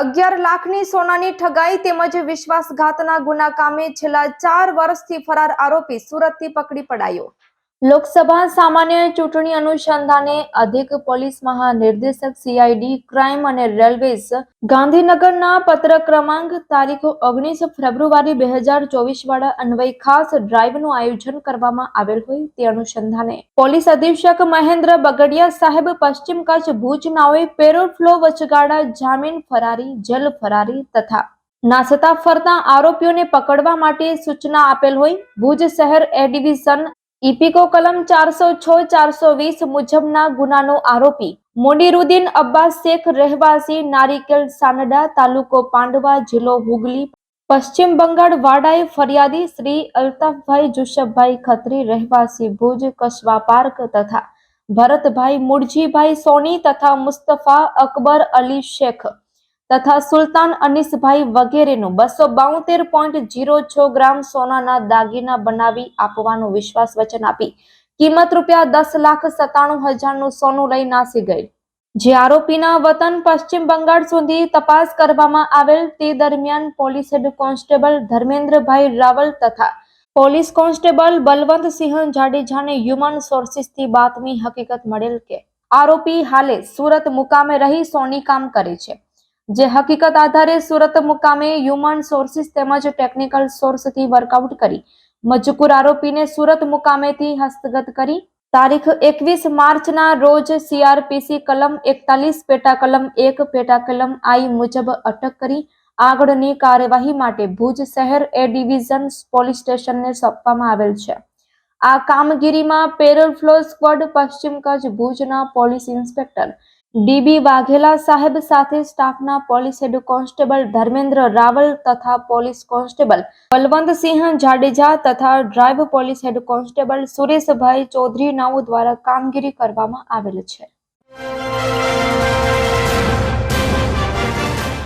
અગિયાર લાખની સોનાની ઠગાઈ તેમજ વિશ્વાસઘાતના ગુના કામે છેલ્લા ચાર વર્ષથી ફરાર આરોપી સુરતથી પકડી પડાયો. લોકસભા સામાન્ય ચૂંટણી અનુસંધાને અધિક પોલીસ મહાનિર્દેશક સીઆઈડી ક્રાઇમ અને રેલવેઝ ગાંધીનગરના પત્ર ક્રમાંક તારીખ ઓગણીસ ફેબ્રુઆરી બે હજાર ચોવીસ વાળા અન્વય ખાસ ડ્રાઈવનું આયોજન કરવામાં આવેલ હોય તે અનુસંધાને. પોલીસ અધિક્ષક મહેન્દ્ર બગડિયા સાહેબ પશ્ચિમ કચ્છ ભુજ નાઓએ પેરોલ ફ્લો વચગાળા, જામીન ફરારી, જેલ ફરારી તથા નાસતા ફરતા આરોપીઓને પકડવા માટે સૂચના આપેલ હોય. ભુજ શહેર એ ડિવિઝન ઇપિકો કલમ ચારસો છ ચારસો વીસ મુજબના ગુનાનો આરોપી મોનીરુદ્દીન અબ્બાસ શેખ રહેવાસી નારિકેલ સાનડા તાલુકો પાંડવા જિલ્લો હુગલી, પશ્ચિમ બંગાળ વાડાએ ફરિયાદી શ્રી અલ્તાફભાઈ જુસફભાઈ ખત્રી રહેવાસી ભુજ કસવા પાર્ક તથા ભરતભાઈ મુરજીભાઈ સોની તથા મુસ્તફા અકબર અલી શેખ તથા સુલતાન અનીસભાઈ વગેરેનું બસો બાઉતેર પોઈન્ટ જીરો છ ગ્રામ સોનાના દાગીના બનાવી આપવાનું વિશ્વાસ વચન આપી કિંમત રૂપિયા દસ લાખ સત્તાણું હજારનું સોનું લઈ નાસી ગઈ. જે આરોપીના વતન પશ્ચિમ બંગાળ સુધી તપાસ કરવામાં આવેલ તે દરમિયાન police head constable Dharmendrabhai Rawal તથા પોલીસ કોન્સ્ટેબલ બલવંતસિંહ જાડેજાને હ્યુમન સોર્સિસથી બાતમી હકીકત મળેલ કે આરોપી હાલે સુરત મુકામે રહી સોની કામ કરે છે. જે હકીકત આધારે સુરત મુકામે હ્યુમન સોર્સિસ તેમજ ટેકનિકલ સોર્સથી વર્કઆઉટ કરી. મજકૂર આરોપીને સુરત મુકામેથી હસ્તગત કરી. તારીખ એકવીસ માર્ચના રોજ સીઆરપીસી કલમ એકતાલીસ પેટા કલમ એક પેટા કલમ આઈ મુજબ અટક કરી. આગળની કાર્યવાહી માટે ભુજ શહેર એ ડિવિઝન પોલીસ સ્ટેશનને સોંપવામાં આવેલ છે. આ કામગીરીમાં પેરોલ ફ્લો સ્ક્વોડ પશ્ચિમ કચ્છ ભુજના પોલીસ ઇન્સ્પેક્ટર ડીબી વાઘેલા સાહેબ સાથે સ્ટાફના police head constable Dharmendra Raval તથા પોલીસ કોન્સ્ટેબલ બલવંતસિંહ જાડેજા તથા drive police head constable Sureshbhai Chaudhari નાઓ દ્વારા કામગીરી કરવામાં આવેલ છે.